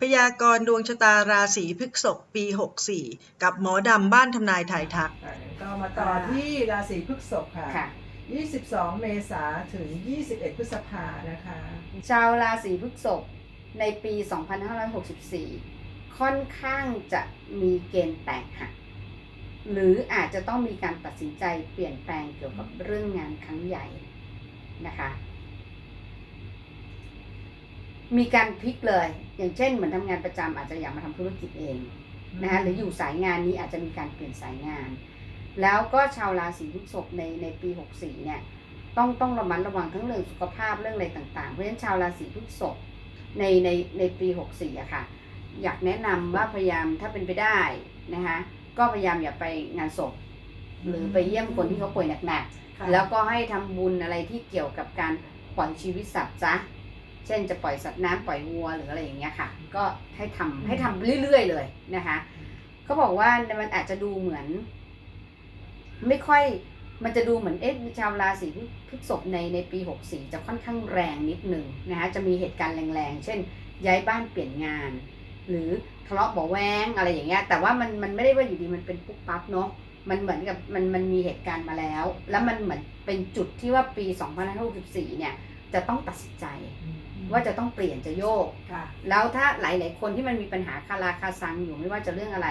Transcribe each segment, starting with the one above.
พยากรณ์ดวงชะตาราศีพฤษภปี 64 กับหมอดำบ้านทำนายถ่ายทักอะก็มาต่อที่ราศีพฤษภค่ะ ค่ะ 22 เมษาถึง 21 พฤษภานะคะ ชาวราศีพฤษภในปี 2564 ค่อนข้างจะมีเกณฑ์แตกหัก หรืออาจจะต้องมีการตัดสินใจเปลี่ยนแปลงเกี่ยวกับเรื่องงานครั้งใหญ่นะคะ มีการพลิกเลย อย่างเช่นเหมือนทำงานประจำอาจจะอยากมาทำธุรกิจเองนะคะหรืออยู่สายงานนี้อาจจะมีการเปลี่ยนสายงาน แล้วก็ชาวราศีพฤษภในในปี 64 เนี่ยต้องต้องระมัดระวังทั้งเรื่องสุขภาพเรื่องอะไรต่างๆ เพราะฉะนั้นชาวราศีพฤษภในในในปี 64อะค่ะ อยากแนะนำว่าพยายามถ้าเป็นไปได้นะคะก็พยายามอย่าไปงานศพ หรือไปเยี่ยมคนที่เขาป่วยหนักค่ะๆแล้วก็ให้ทำบุญอะไรที่เกี่ยวกับการปล่อยชีวิตสัตว์ซะ เช่นจะปล่อยสัตว์น้ำปล่อยวัวหรืออะไรอย่างเงี้ยค่ะ ก็ให้ทำให้ทำเรื่อยๆเลยนะคะเขาบอกว่ามันอาจจะดูเหมือน ไม่ค่อยมันจะดูเหมือนเอ๊ะชาวราศีพฤษภในในปี64จะค่อนข้างแรงนิดหนึ่งนะคะจะมีเหตุการณ์แรงๆ เช่น ย้ายบ้านเปลี่ยนงาน หรือทะเลาะเบาะแวงอะไรอย่างเงี้ยแต่ว่ามันมันไม่ได้ว่าอยู่ดีมันเป็นปุ๊บปั๊บเนาะมันเหมือนกับมันมันมีเหตุการณ์มาแล้ว แล้วมันเหมือนเป็นจุดที่ว่าปี 2564เนี่ย จะต้องตัดสินใจ ว่าจะต้องเปลี่ยนจะโยกค่ะแล้วถ้าหลาย ๆ คนที่มันมีปัญหาคาราคาซังอยู่ไม่ว่าจะเรื่องอะไร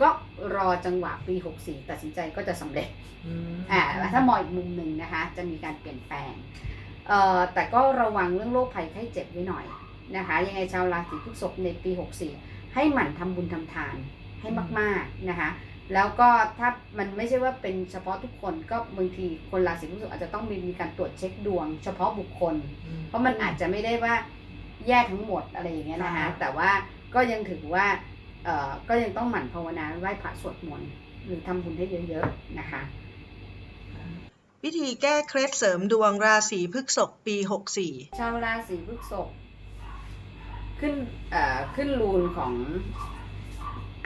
ก็รอจังหวะปี 64 ตัดสินใจก็จะสำเร็จอ่าถ้ามองอีกมุมหนึ่งนะคะ จะมีการเปลี่ยนแปลงเอ่อแต่ก็ระวังเรื่องโรคภัยไข้เจ็บไว้หน่อยนะคะ ยังไงชาวราศีพฤษภในปี 64 ให้หมั่นทำบุญทำทานให้มาก ๆ นะคะ แล้วก็ถ้ามันไม่ใช่ว่าเป็นเฉพาะทุกคนก็บางทีคนราศีพฤษภอาจจะต้องมีมีการตรวจเช็คดวง เฉพาะบุคคล เพราะมันอาจจะไม่ได้ว่าแย่ทั้งหมดอะไรอย่างเงี้ยนะคะค่ะแต่ว่าก็ยังถือว่าเอ่อก็ยังต้องหมั่นภาวนาไหว้พระสวดมนต์หรือทำบุญให้เยอะๆนะคะ วิธีแก้เคล็ดเสริมดวงราศีพฤษภปี 64 ชาวราศีพฤษภขึ้นเอ่อขึ้นรูนของ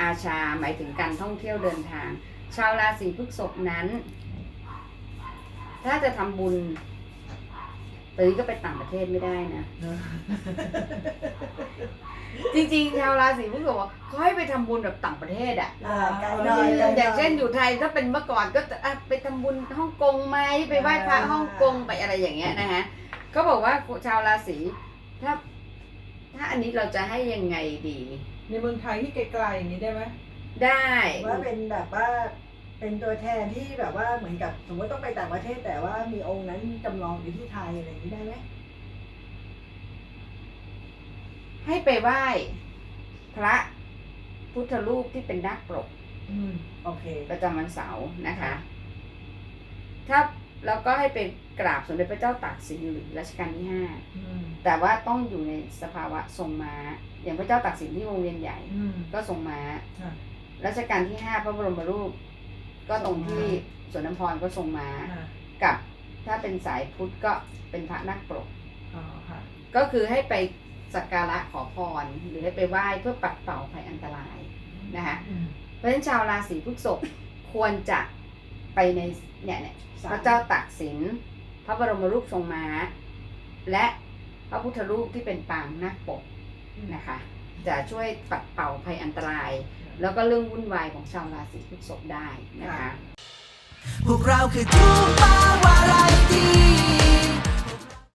อาชาหมายถึงการท่องเที่ยวเดินทาง ชาวราศีพฤษภนั้น ถ้าจะทำบุญตอนนี้ก็ไปต่างประเทศไม่ได้นะ จริงๆ ชาวราศีพฤษภบอกเขาให้ไปทำบุญแบบต่างประเทศอะอ่าไกลหอน่อยไกลหน่ย่างเช่นอยู่ไทยถ้าเป็นเมื่อก่อนก็จะอะไปทำบุญฮ่องกงไหมไปไหว้พระฮ่องกงไปอะไรอย่างเงี้ยนะฮะก็บอกว่าชาวราศีถ้า ถ้าอันนี้เราจะให้ยังไงดี ในเมืองไทยที่ไกลๆอย่างนี้ได้ไหมได้ว่าเป็นแบบว่าเป็นตัวแทนที่แบบว่าเหมือนกับสมมติต้องไปต่างประเทศแต่ว่ามีองค์นั้นจำลองอยู่ที่ไทยอะไรอย่างนี้ได้ไหมให้ไปไหว้พระพุทธรูปที่เป็นนักปรกอืมโอเค ประจำวันเสาร์นะคะ ถ้า แล้วก็ให้ไปกราบสมเด็จพระเจ้าตากสินหรือรัชกาลที่ห้าอืมแต่ว่าต้องอยู่ในสภาวะทรงม้า อย่างพระเจ้าตากสินที่วงเวียนใหญ่อืมก็ทรงม้าค่ะรัชกาลที่ห้าพระบรมรูป ก็ตรงที่สวนน้ำพรก็ทรงม้าค่ะกับถ้าเป็นสายพุทธก็เป็นพระนักปรกอ๋อค่ะก็คือให้ไปสักการะขอพร หรือให้ไปไหว้เพื่อปัดเป่าภัยอันตรายนะคะอืมเพราะฉะนั้นชาวราศีพฤษภควรจะ ไปในเนี่ยเนี่ยสามพระเจ้าตากสิน พระบรมรูปทรงม้า และพระพุทธรูปที่เป็นปางนาคปกนะคะ จะช่วยปัดเป่าภัยอันตราย แล้วก็เรื่องวุ่นวายของชาวราศีพฤษภได้นะคะ พวกเราคือทูปาวาไรตี้